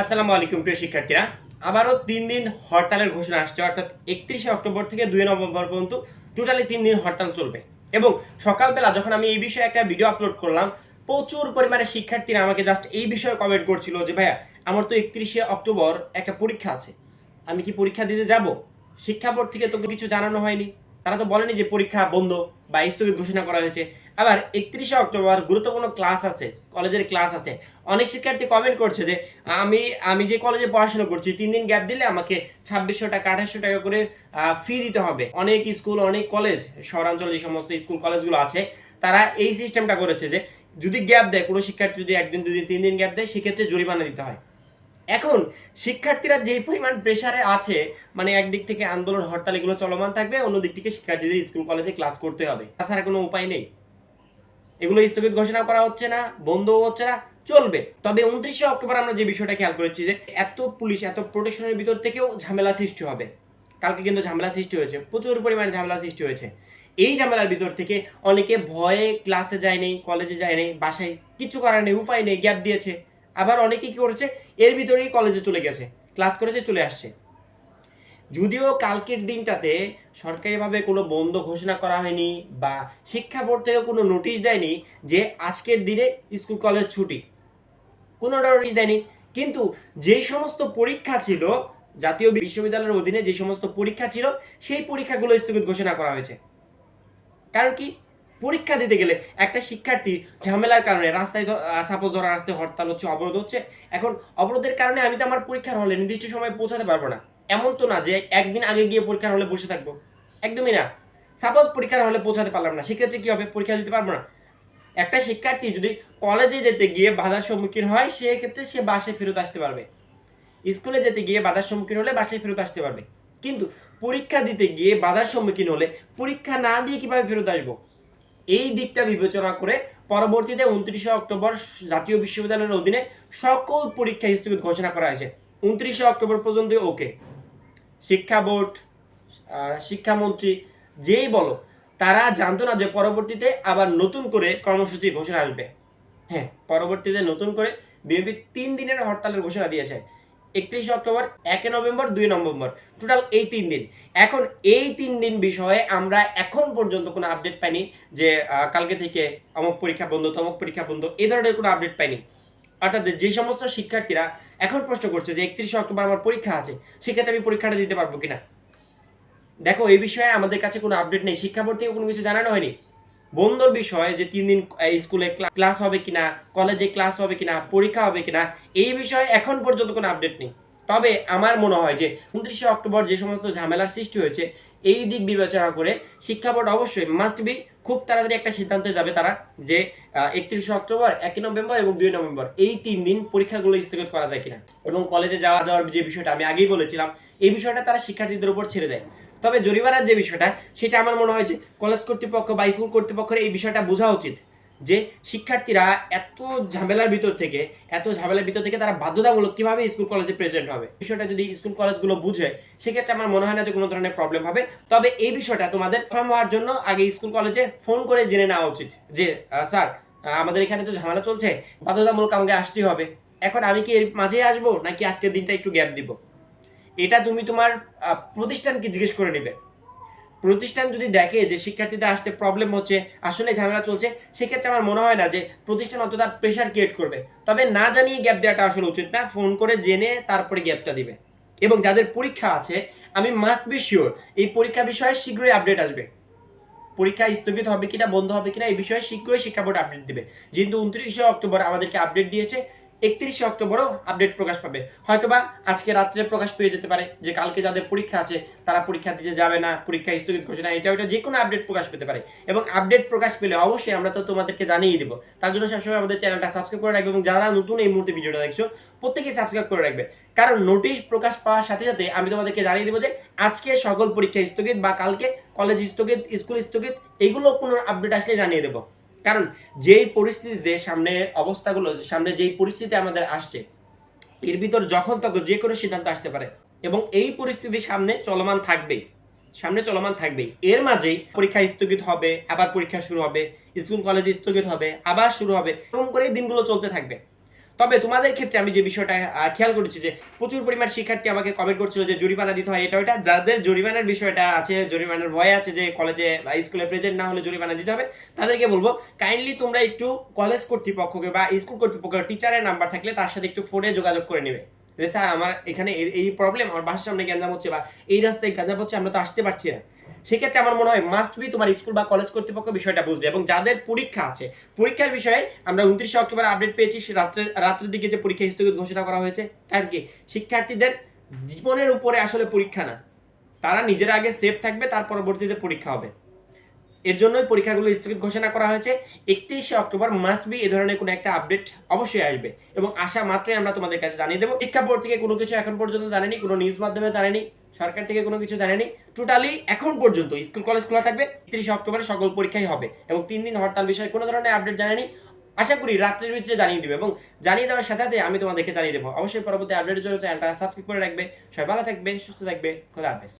আসসালামু আলাইকুম, প্রিয় শিক্ষার্থীরা। আবারও তিন দিন হরতালের ঘোষণা আসছে, অর্থাৎ একত্রিশে অক্টোবর থেকে দুই নভেম্বর পর্যন্ত টোটালি তিন দিন হরতাল চলবে। এবং সকালবেলা যখন আমি এই বিষয়ে একটা ভিডিও আপলোড করলাম, প্রচুর পরিমাণে শিক্ষার্থীরা আমাকে জাস্ট এই বিষয়ে কমেন্ট করছিল যে, ভাইয়া, আমার তো একত্রিশে অক্টোবর একটা পরীক্ষা আছে। আমি কি পরীক্ষা দিতে যাব? শিক্ষা বোর্ড থেকে তো কিছু জানানো হয়নি। তারা তো বলেনি যে পরীক্ষা বন্ধ বা স্থগিত ঘোষণা করা হয়েছে। আবার একত্রিশে অক্টোবর গুরুত্বপূর্ণ ক্লাস আছে, কলেজের ক্লাস আছে। অনেক শিক্ষার্থী কমেন্ট করছে যে, আমি আমি যে কলেজে পড়াশোনা করছি, তিন দিন গ্যাপ দিলে আমাকে ছাব্বিশশো টাকা, আঠাশশো টাকা করে ফি দিতে হবে। অনেক স্কুল অনেক কলেজ শহরাঞ্চলে যে সমস্ত স্কুল কলেজগুলো আছে, তারা এই সিস্টেমটা করেছে যে, যদি গ্যাপ দেয়, কোনো শিক্ষার্থী যদি একদিন, দুদিন, তিন দিন গ্যাপ দেয়, সেক্ষেত্রে জরিমানা দিতে হয়। এখন, শিক্ষার্থীরা যে পরিমাণ প্রেসারে আছে মানে একদিক থেকে আন্দোলন, হরতাল, এগুলো চলমান থাকবে, অন্যদিক থেকে শিক্ষার্থীদের স্কুল কলেজে ক্লাস করতে হবে। তাছাড়া কোনো উপায় নেই। এগুলো স্থগিত ঘোষণা করা হচ্ছে না, বন্ধও হচ্ছে না, চলবে। তবে উনত্রিশে অক্টোবর আমরা যে বিষয়টা খেয়াল করেছি যে এত পুলিশ, এত প্রোটেকশনের ভিতর থেকেও ঝামেলা সৃষ্টি হবে। কালকে কিন্তু ঝামেলা সৃষ্টি হয়েছে, প্রচুর পরিমাণে ঝামেলা সৃষ্টি হয়েছে। এই ঝামেলার ভিতর থেকে অনেকে ভয়ে ক্লাসে যায়নি কলেজে যায় নেই, বাসায় কিছু করার নেই, উপায় নেই গ্যাপ দিয়েছে। আবার অনেকে কি করেছে, এর ভিতরেই কলেজে চলে গেছে ক্লাস করেছে, চলে আসছে। যদিও কালকের দিনটাতে সরকারিভাবে কোনো বন্ধ ঘোষণা করা হয়নি বা শিক্ষা বোর্ড থেকে কোনো নোটিশ দেয়নি যে আজকের দিনে স্কুল কলেজ ছুটি। কোনো নোটিশ দেয়নি। কিন্তু যে সমস্ত পরীক্ষা ছিল, জাতীয় বিশ্ববিদ্যালয়ের অধীনে যে সমস্ত পরীক্ষা ছিল, সেই পরীক্ষাগুলো স্থগিত ঘোষণা করা হয়েছে। কারণ কি? পরীক্ষা দিতে গেলে একটা শিক্ষার্থী ঝামেলার কারণে রাস্তায় সাপোজ ধরা রাস্তায় হরতাল হচ্ছে, অবরোধ হচ্ছে, এখন অবরোধের কারণে আমি তো আমার পরীক্ষার হলে নির্দিষ্ট সময় পৌঁছাতে পারব না। এমন তো না যে একদিন আগে গিয়ে পরীক্ষার হলে বসে থাকব। একদমই না। সাপোজ পরীক্ষার হলে পৌঁছাতে পারলাম না, সেক্ষেত্রে কি হবে? পরীক্ষা দিতে পারব না। একটা শিক্ষার্থী যদি কলেজে যেতে গিয়ে বাধার সম্মুখীন হয়, সেক্ষেত্রে সে বাসে ফেরত আসতে পারবে। স্কুলে যেতে গিয়ে বাধার সম্মুখীন হলে বাসায় ফেরত আসতে পারবে। কিন্তু পরীক্ষা দিতে গিয়ে বাধার সম্মুখীন হলে পরীক্ষা না দিয়ে কীভাবে ফেরত আসব? এই দিকটা বিবেচনা করে পরবর্তীতে উনত্রিশে অক্টোবর জাতীয় বিশ্ববিদ্যালয়ের অধীনে সকল পরীক্ষা স্থগিত ঘোষণা করা হয়েছে। উনত্রিশে অক্টোবর পর্যন্ত ওকে শিক্ষা বোর্ড শিক্ষামন্ত্রী যেই বলো, তারা জানতো না যে পরবর্তীতে আবার নতুন করে কর্মসূচি ঘোষণা আসবে। হ্যাঁ পরবর্তীতে নতুন করে বিএনপি তিন দিনের হরতালের ঘোষণা দিয়েছে। একত্রিশে অক্টোবর, একে নভেম্বর, দুই নভেম্বর। টোটাল এই তিন দিন। এখন এই তিন দিন বিষয়ে আমরা এখন পর্যন্ত কোনো আপডেট পাইনি যে কালকে থেকে অমুক পরীক্ষা বন্ধ, তমুক পরীক্ষা বন্ধ এই ধরনের কোনো আপডেট পাইনি। অর্থাৎ যে সমস্ত শিক্ষার্থীরা এখন প্রশ্ন করছে যে একত্রিশে অক্টোবর আমার পরীক্ষা আছে, সেক্ষেত্রে আমি পরীক্ষাটা দিতে পারব কিনা? দেখো, এই বিষয়ে আমাদের কাছে কোনো আপডেট নেই। শিক্ষা বোর্ড থেকে কোনো কিছু জানানো হয়নি। বন্ধুর বিষয়ে যে তিন দিন স্কুলে ক্লাস হবে কিনা কলেজে ক্লাস হবে কিনা, পরীক্ষা হবে কিনা, এই বিষয়ে এখন পর্যন্ত কোনো আপডেট নেই। তবে আমার মনে হয় যে উনত্রিশে অক্টোবর যে সমস্ত ঝামেলার সৃষ্টি হয়েছে, এই দিক বিবেচনা করে শিক্ষা বোর্ড অবশ্যই মাস্ট বি খুব তাড়াতাড়ি একটা সিদ্ধান্তে যাবে তারা যে একত্রিশে অক্টোবর একই নভেম্বর এবং দুই নভেম্বর, এই তিন দিন পরীক্ষাগুলো স্থগিত করা যায় কিনা এবং কলেজে যাওয়া যাওয়ার যে বিষয়টা আমি আগেই বলেছিলাম, এই বিষয়টা তারা শিক্ষার্থীদের উপর ছেড়ে দেয়। তবে জরিমানার যে বিষয়টা, সেটা আমার মনে হয় যে কলেজ কর্তৃপক্ষ বা স্কুল কর্তৃপক্ষের এই বিষয়টা বোঝা উচিত। যে শিক্ষার্থীরা এত ঝামেলার ভিতর থেকে, এত ঝামেলার ভিতর থেকে তারা বাধ্যতামূলক কীভাবে স্কুল কলেজে প্রেজেন্ট হবে? বিষয়টা যদি স্কুল কলেজগুলো বুঝে, সেক্ষেত্রে আমার মনে হয় না যে কোনো ধরনের প্রবলেম হবে। তবে এই বিষয়টা তোমাদের ফর্ম হওয়ার জন্য আগে স্কুল কলেজে ফোন করে জেনে নেওয়া উচিত যে স্যার আমাদের এখানে তো ঝামেলা চলছে, বাধ্যতামূলক আমাকে আসতেই হবে। এখন আমি কি এর মাঝে আসব নাকি আজকের দিনটা একটু গ্যাপ দিব? এটা তুমি তোমার প্রতিষ্ঠানকে জিজ্ঞেস করে নেবে। প্রতিষ্ঠান যদি দেখে যে শিক্ষার্থীদের আসতে প্রবলেম হচ্ছে, আসলে ঝামেলা চলছে, সেক্ষেত্রে আমার মনে হয় না যে প্রতিষ্ঠান অতটা প্রেশার ক্রিয়েট করবে। তবে না জানিয়ে গ্যাপ দেওয়াটা আসলে উচিত না ফোন করে জেনে তারপরে গ্যাপটা দিবে। এবং যাদের পরীক্ষা আছে, আমি মাস্ট বি শিওর এই পরীক্ষা বিষয়ে শীঘ্রই আপডেট আসবে। পরীক্ষা স্থগিত হবে কিনা, বন্ধ হবে কিনা, এই বিষয়ে শীঘ্রই শিক্ষা বোর্ড আপডেট দিবে। যেহেতু উনত্রিশে অক্টোবর আমাদেরকে আপডেট দিয়েছে একত্রিশে অক্টোবরও আপডেট প্রকাশ পাবে। হয়তোবা আজকে রাত্রে প্রকাশ পেয়ে যেতে পারে যে কালকে যাদের পরীক্ষা আছে, তারা পরীক্ষা দিতে যাবে না, পরীক্ষা স্থগিত ঘোষণা এটা ওইটা যে কোনো আপডেট প্রকাশ পেতে পারে। এবং আপডেট প্রকাশ পেলে অবশ্যই আমরা তো তোমাদেরকে জানিয়ে দিব। তার জন্য সবসময় আমাদের চ্যানেলটা সাবস্ক্রাইব করে রাখবে এবং যারা নতুন এই মুহূর্তে ভিডিওটা দেখছ, প্রত্যেকেই সাবস্ক্রাইব করে রাখবে। কারণ নোটিশ প্রকাশ পাওয়ার সাথে সাথে আমি তোমাদেরকে জানিয়ে দেবো যে আজকে সকল পরীক্ষা স্থগিত বা কালকে কলেজ স্থগিত স্কুল স্থগিত, এগুলো কোনো আপডেট আসলে জানিয়ে দেবো। কারণ যেই পরিস্থিতিতে সামনে অবস্থাগুলো, সামনে যেই পরিস্থিতি আমাদের আসছে, এর ভিতর যখন তখন যে কোনো সিদ্ধান্ত আসতে পারে। এবং এই পরিস্থিতি সামনে চলমান থাকবেই। সামনে চলমান থাকবেই। এর মাঝেই পরীক্ষা স্থগিত হবে, আবার পরীক্ষা শুরু হবে, স্কুল, কলেজ স্থগিত হবে, আবার শুরু হবে, এরকম করে দিনগুলো চলতে থাকবে। তবে তোমাদের ক্ষেত্রে আমি যে বিষয়টা খেয়াল করেছি যে প্রচুর পরিমাণ শিক্ষার্থী আমাকে কমেন্ট করছিল যে জরিমানা দিতে হয়, এটা ওটা যাদের জরিমানার বিষয়টা আছে, জরিমানার ভয় আছে যে কলেজে বা স্কুলে প্রেজেন্ট না হলে জরিমানা দিতে হবে, তাদেরকে বলব কাইন্ডলি তোমরা একটু কলেজ কর্তৃপক্ষকে বা স্কুল কর্তৃপক্ষ টিচারের নাম্বার থাকলে তার সাথে একটু ফোনে যোগাযোগ করে নেবে। যে, স্যার, আমার এখানে এই প্রবলেম আমার বাসার সামনে গ্যাঞ্জাম হচ্ছে বা এই রাস্তায় গ্যাঞ্জাম হচ্ছে, আমরা তো আসতে পারছি না। সেক্ষেত্রে আমার মনে হয় মাস্ট বি তোমার স্কুল বা কলেজ কর্তৃপক্ষ বিষয়টা বুঝবে এবং যাদের পরীক্ষা আছে, পরীক্ষার বিষয়ে আমরা উনত্রিশে অক্টোবর আপডেট পেয়েছি রাত্রে, রাত্রের দিকে যে পরীক্ষা স্থগিত ঘোষণা করা হয়েছে, কারণ কি? শিক্ষার্থীদের জীবনের উপরে আসলে পরীক্ষা না। তারা নিজের আগে সেফ থাকবে, তার পরবর্তীতে পরীক্ষা হবে। এর জন্যই পরীক্ষাগুলো স্থগিত ঘোষণা করা হয়েছে। একত্রিশে অক্টোবর মাস্ট বি এ ধরনের কোনো একটা আপডেট অবশ্যই আসবে এবং আসা মাত্রই আমরা তোমাদের কাছে জানিয়ে দেবো। শিক্ষা বোর্ড থেকে কোনো কিছু এখন পর্যন্ত জানেনি, কোনো নিউজ মাধ্যমে জানেনি। সরকার থেকে কোনো কিছু জানেনি। টোটালি এখন পর্যন্ত স্কুল, কলেজ খোলা থাকবে, তিরিশে অক্টোবরে সকল পরীক্ষাই হবে এবং তিন দিন হরতাল বিষয়ে কোনো ধরনের আপডেট জানেনি আশা করি রাত্রের ভিতরে জানিয়ে দেবে এবং জানিয়ে দেওয়ার সাথে সাথে আমি তোমাদেরকে জানিয়ে দেবো। অবশ্যই পরবর্তী আপডেটের জন্য চ্যানেলটা সাবস্ক্রাইব করে রাখবে। সবাই ভালো থাকবে, সুস্থ থাকবে, খোদা হাফেজ।